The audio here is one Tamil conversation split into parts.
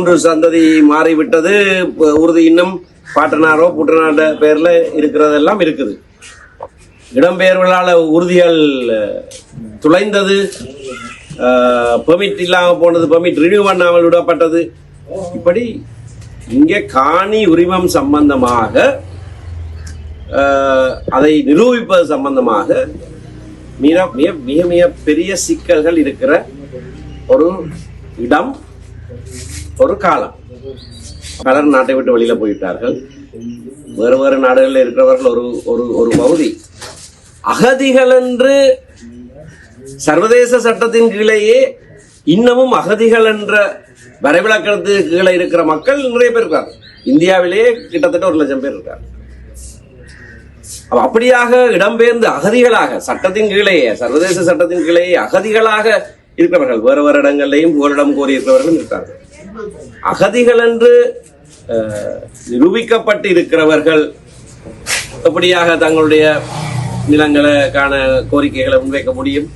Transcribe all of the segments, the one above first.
மூன்று சந்ததி மாறிவிட்டது. உறுதி இன்னும் பாட்டனாரோ புட்டனாட பேர்ல இருக்கிறதெல்லாம் இருக்குது. இடம்பெயர்வுகளால உறுதிகள் துளைந்தது. பெர்மிட் இல்லாமல் போனது பெர்மிட் ரினியூ பண்ணாமல் விடப்பட்டது. இப்படி இங்கே காணி உரிமம் சம்பந்தமாக அதை நிரூபிப்பது சம்பந்தமாக மிக மிக மிக மிக பெரிய சிக்கல்கள் இருக்கிற ஒரு இடம். ஒரு காலம். பலர் நாட்டை விட்டு வெளியில போயிட்டார்கள். வேறு வேறு நாடுகளில் இருக்கிறவர்கள் ஒரு ஒரு ஒரு பகுதி. அகதிகள் என்று சர்வதேச சட்டத்தின் கீழேயே இன்னமும் அகதிகள் என்ற வரைவிலக்கணத்துக்கு கீழே இருக்கிற மக்கள் நிறைய பேர் இருக்காங்க. இந்தியாவிலேயே கிட்டத்தட்ட ஒரு லட்சம் பேர் இருக்காங்க. அப்படியாக இடம்பெயர்ந்து அகதிகளாக சட்டத்தின் கீழேயே சர்வதேச சட்டத்தின் கீழேயே அகதிகளாக இருக்கிறவர்கள் வேறு வேறு இடங்கள்லையும் புகலிடம் கோரியிருக்கிறவர்கள் இருக்கார்கள். அகதிகள் என்று நிரூபிக்கப்பட்டு இருக்கிறவர்கள் எப்படியாக தங்களுடைய நிலங்களுக்கான கோரிக்கைகளை முன்வைக்க முடியும்?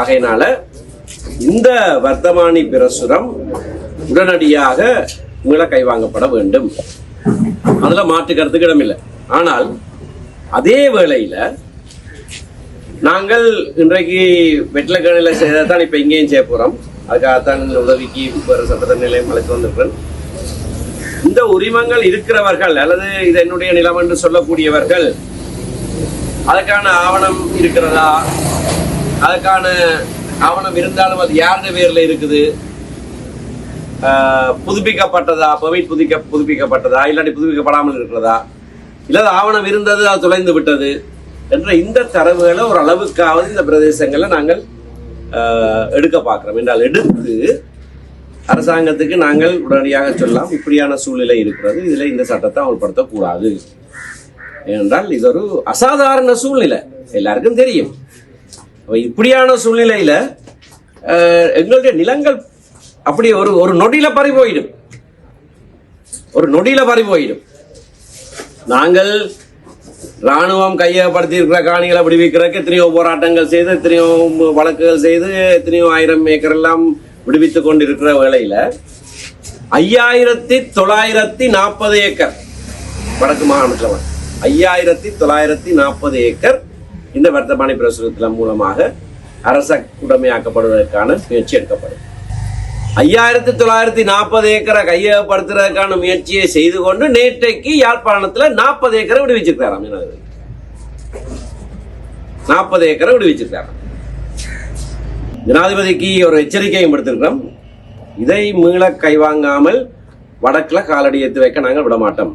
ஆகையினால இந்த வர்த்தமானி பிரசுரம் உடனடியாக மீள கைவாங்கப்பட வேண்டும். அதுல மாற்று இடமில்லை. ஆனால் அதே வேளையில நாங்கள் இன்றைக்கு வெற்றிலக்கணில செய்ததான் இப்ப இங்கேயும் செய்ய போறோம். அதுக்காகத்தான் இந்த உதவிக்கு வேறு சட்டத்த நிலையம் அழைத்து வந்திருக்கிறேன். இந்த உரிமங்கள் இருக்கிறவர்கள் அல்லது இது என்னுடைய நிலம் என்று சொல்லக்கூடியவர்கள் அதற்கான ஆவணம் இருக்கிறதா? அதற்கான ஆவணம் இருந்தாலும் அது யாருடைய பேர்ல இருக்குது? ஆஹ், புதுப்பிக்கப்பட்டதா? பெர்மிட் புதுக்க புதுப்பிக்கப்பட்டதா? இல்லாட்டி புதுப்பிக்கப்படாமல் இருக்கிறதா? இல்லாத ஆவணம் இருந்தது அது தொலைந்து விட்டது என்ற இந்த தரவுகளை ஒரு அளவுக்காவது இந்த பிரதேசங்களை நாங்கள் எடுக்க பார்க்கிறோம். என்றால் எடுத்து அரசாங்கத்துக்கு நாங்கள் உடனடியாக சொல்லலாம் இப்படியான சூழ்நிலை இருக்கிறது இதில் இந்த சட்டத்தை அமல்படுத்தக்கூடாது. ஏனென்றால் இது ஒரு அசாதாரண சூழ்நிலை. எல்லாருக்கும் தெரியும். இப்படியான சூழ்நிலையில எங்களுடைய நிலங்கள் அப்படி ஒரு ஒரு நொடியில பறி போயிடும். ஒரு நொடியில பறி போயிடும். நாங்கள் ராணுவம் கையகப்படுத்தி இருக்கிற காணிகளை விடுவிக்கிறதுக்கு எத்தனையோ போராட்டங்கள் செய்து எத்தனையோ வழக்குகள் செய்து எத்தனையோ ஆயிரம் ஏக்கர் எல்லாம் விடுவித்துக் கொண்டிருக்கிற வேளையில ஐயாயிரத்தி தொள்ளாயிரத்தி நாற்பது ஏக்கர் வடக்கு மாகாணத்தில் ஐயாயிரத்தி தொள்ளாயிரத்தி நாற்பது ஏக்கர் இந்த வர்த்தமானி பிரசுரத்தின் மூலமாக அரச உடைமையாக்கப்படுவதற்கான முயற்சி எடுக்கப்படும். ஐயாயிரத்தி தொள்ளாயிரத்தி நாற்பது ஏக்கரை கையகப்படுத்துறதுக்கான முயற்சியை செய்து கொண்டு நேற்றைக்கு யாழ்ப்பாணத்துல நாற்பது ஏக்கரை விடுவிச்சிருக்காராம் மீனவர்கள் நாற்பது ஏக்கரை விடுவிச்சிருக்காராம் ஜனாதிபதிக்கு ஒரு எச்சரிக்கையும் விடுத்திருக்கிறோம். இதை மீள கைவாங்காமல் வடக்கில் காலடி எடுத்து வைக்க நாங்கள் விட மாட்டோம்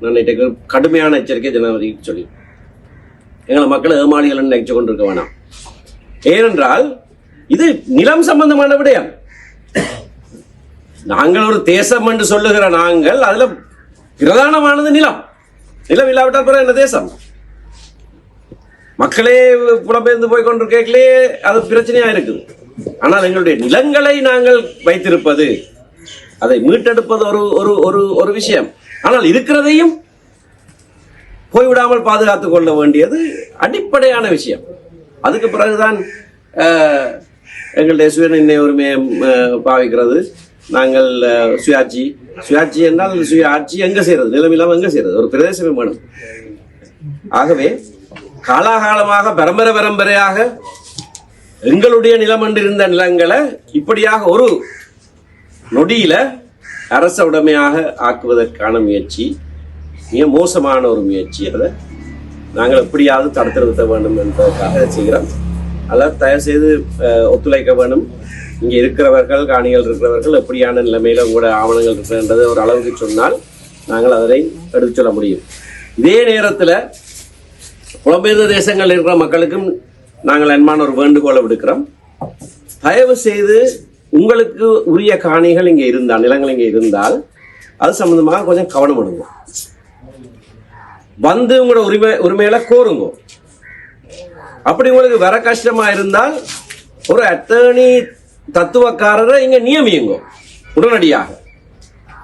நான் நேற்றைக்கு கடுமையான எச்சரிக்கை ஜனாதிபதிக்கு சொல்லி. எங்களை மக்கள் ஏமாளிகள் நினைச்சு கொண்டிருக்க வேணாம். ஏனென்றால் இது நிலம் சம்பந்தமான விடயம். நாங்கள் ஒரு தேசம் என்று சொல்லுகிற நாங்கள் அதுல பிரதானமானது நிலம். நிலம் இல்லாவிட்டால் பிறகு என்ன தேசம்? மக்களே புலம்பெயர்ந்து போய் கொண்டிருக்கே அது பிரச்சனையா இருக்குது ஆனால் எங்களுடைய நிலங்களை நாங்கள் வைத்திருப்பது அதை மீட்டெடுப்பது ஒரு ஒரு ஒரு ஒரு விஷயம். ஆனால் இருக்கிறதையும் போய்விடாமல் பாதுகாத்துக் கொள்ள வேண்டியது அடிப்படையான விஷயம். அதுக்கு பிறகுதான் அஹ், எங்களுடைய சுயநிர்ணய உரிமையை அஹ், பாவிக்கிறது. நாங்கள் சுயாட்சி. சுயாட்சி என்றால் சுய ஆட்சி எங்க செய்யறது நிலமில்லாம எங்க செய்யறது ஒரு பிரதேசமே வேணும். ஆகவே காலாகாலமாக பரம்பரை பரம்பரையாக எங்களுடைய நிலம் இருந்த நிலங்களை இப்படியாக ஒரு நொடியில அரச உடைமையாக ஆக்குவதற்கான முயற்சி மிக மோசமான ஒரு முயற்சி அதை நாங்கள் எப்படியாவது தடுத்திருத்த வேண்டும் என்பதற்காக செய்கிறோம். அதனால் தயவு செய்து ஒத்துழைக்க வேணும். இங்கே இருக்கிறவர்கள் காணிகள் இருக்கிறவர்கள் எப்படியான நிலைமையில உங்களோட ஆவணங்கள் இருக்கின்றது ஒரு அளவுக்கு சொன்னால் நாங்கள் அதனை எடுத்துச் சொல்ல முடியும். இதே நேரத்தில் புலம்பெயர்ந்த தேசங்களில் இருக்கிற மக்களுக்கும் நாங்கள் அன்பான ஒரு வேண்டுகோளை விடுக்கிறோம். தயவு செய்து உங்களுக்கு உரிய காணிகள் இங்கே இருந்தால் நிலங்கள் இங்கே இருந்தால் அது சம்மந்தமாக கொஞ்சம் கவனம் எடுங்க வந்து உங்களோட உரிமை உரிமையில கோருங்க. அப்படி உங்களுக்கு வர கஷ்டமா இருந்தால் ஒரு அட்டர்னி தத்துவக்காரரை இங்க நியமியுங்க. உடனடியாக.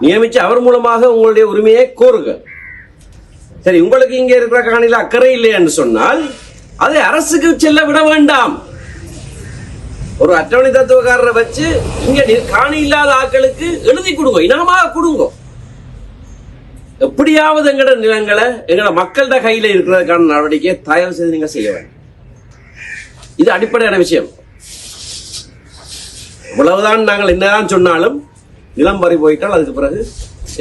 நியமிச்சு அவர் மூலமாக உங்களுடைய உரிமையை கோருங்க. சரி உங்களுக்கு இங்க இருக்கிற காணில அக்கறை இல்லை சொன்னால் அதை அரசுக்கு செல்ல விட வேண்டாம். ஒரு அட்டவணை தத்துவக்காரரை வச்சு இங்க காணி இல்லாத ஆட்களுக்கு எழுதி கொடுங்க இனமாக கொடுங்க. எப்படியாவது எங்கட நிலங்களை எங்கட மக்கள்கிட்ட கையில இருக்கிறதுக்கான நடவடிக்கையை தயவு செய்து நீங்க செய்ய வேண்டும். இது அடிப்படையான விஷயம். இவ்வளவுதான் நாங்கள் என்னதான் சொன்னாலும் நிலம் பறி போயிட்டால் அதுக்கு பிறகு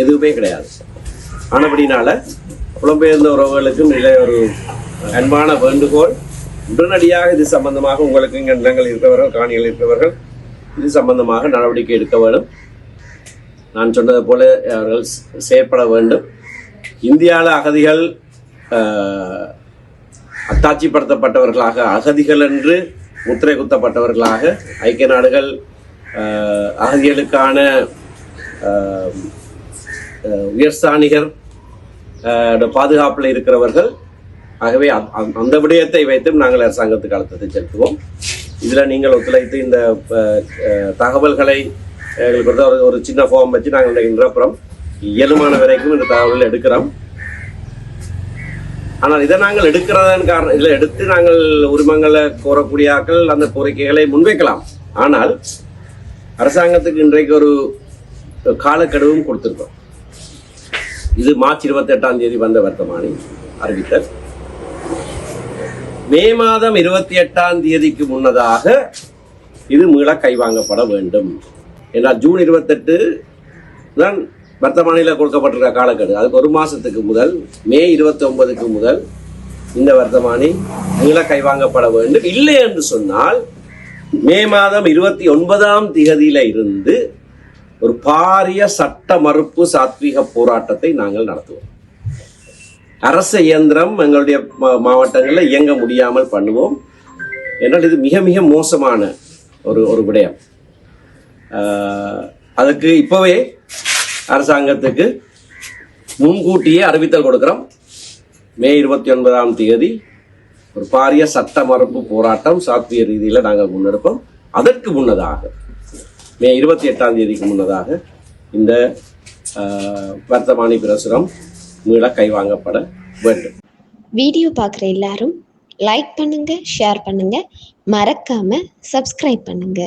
எதுவுமே கிடையாது. ஆனபடினால புலம்பெயர்ந்த உறவுகளுக்கும் இல்லை ஒரு அன்பான வேண்டுகோள். உடனடியாக இது சம்பந்தமாக உங்களுக்கு இங்கே நிலங்கள் இருக்கிறவர்கள் காணிகள் இருக்கிறவர்கள் இது சம்பந்தமாக நடவடிக்கை எடுக்க வேண்டும். நான் சொன்னது போல அவர்கள் செயற்பட வேண்டும். இந்தியாவில் அகதிகள் அத்தாட்சிப்படுத்தப்பட்டவர்களாக அகதிகள் என்று முத்திரை குத்தப்பட்டவர்களாக ஐக்கிய நாடுகள் அகதிகளுக்கான உயர்ஸ்தானிகர் பாதுகாப்பில் இருக்கிறவர்கள். ஆகவே அந்த விடயத்தை வைத்தும் நாங்கள் அரசாங்கத்துக்கு அழுத்தத்தை செலுத்துவோம். இதில் நீங்கள் ஒத்துழைத்து இந்த தகவல்களை எங்களுக்கு ஒரு சின்ன ஃபார்ம் வச்சு நாங்கள் இன்றைக்கு நிரப்புறோம். இயலுமான வரைக்கும் இந்த தகவல்கள் எடுக்கிறோம். ஆனால் இதை நாங்கள் எடுக்கிறதன் காரணம் இதில் எடுத்து நாங்கள் உரிமங்களை கோரக்கூடிய ஆட்கள் அந்த கோரிக்கைகளை முன்வைக்கலாம். ஆனால் அரசாங்கத்துக்கு இன்றைக்கு ஒரு காலக்கெடுவும் கொடுத்துருக்கோம். இது மார்ச் இருபத்தி எட்டாம் தேதி வந்த வர்த்தமானி அறிவித்தல். மே மாதம் இருபத்தி எட்டாம் தேதிக்கு முன்னதாக இது மீள கைவாங்கப்பட வேண்டும். ஏன்னா ஜூன் இருபத்தெட்டு தான் வர்த்தமானியில் கொடுக்கப்பட்டிருக்க காலக்கெடு. அதுக்கு ஒரு மாதத்துக்கு முதல் மே இருபத்தி ஒன்பதுக்கு முதல் இந்த வர்த்தமானி மீள கைவாங்கப்பட வேண்டும். இல்லை என்று சொன்னால் மே மாதம் இருபத்தி ஒன்பதாம் திகதியில இருந்து ஒரு பாரிய சட்ட மறுப்பு சாத்வீக போராட்டத்தை நாங்கள் நடத்துவோம். அரசு இயந்திரம் எங்களுடைய மா- மாவட்டங்களில் இயங்க முடியாமல் பண்ணுவோம். என்றால் இது மிக மிக மோசமான ஒரு ஒரு விடயம். அதுக்கு இப்போவே அரசாங்கத்துக்கு முன்கூட்டியே அறிவித்தல் கொடுக்கிறோம். மே இருபத்தி ஒன்பதாம் தேதி ஒரு பாரிய சட்ட மறுப்பு போராட்டம் சாத்திய ரீதியில் நாங்கள் முன்னெடுப்போம். அதற்கு முன்னதாக மே இருபத்தி எட்டாம் தேதிக்கு முன்னதாக இந்த வர்த்தமானி பிரசுரம் மீள கைவாங்கப்பட வேண்டும். வீடியோ பார்க்குற எல்லாரும் லைக் பண்ணுங்க ஷேர் பண்ணுங்க. மறக்காம சப்ஸ்கிரைப் பண்ணுங்க.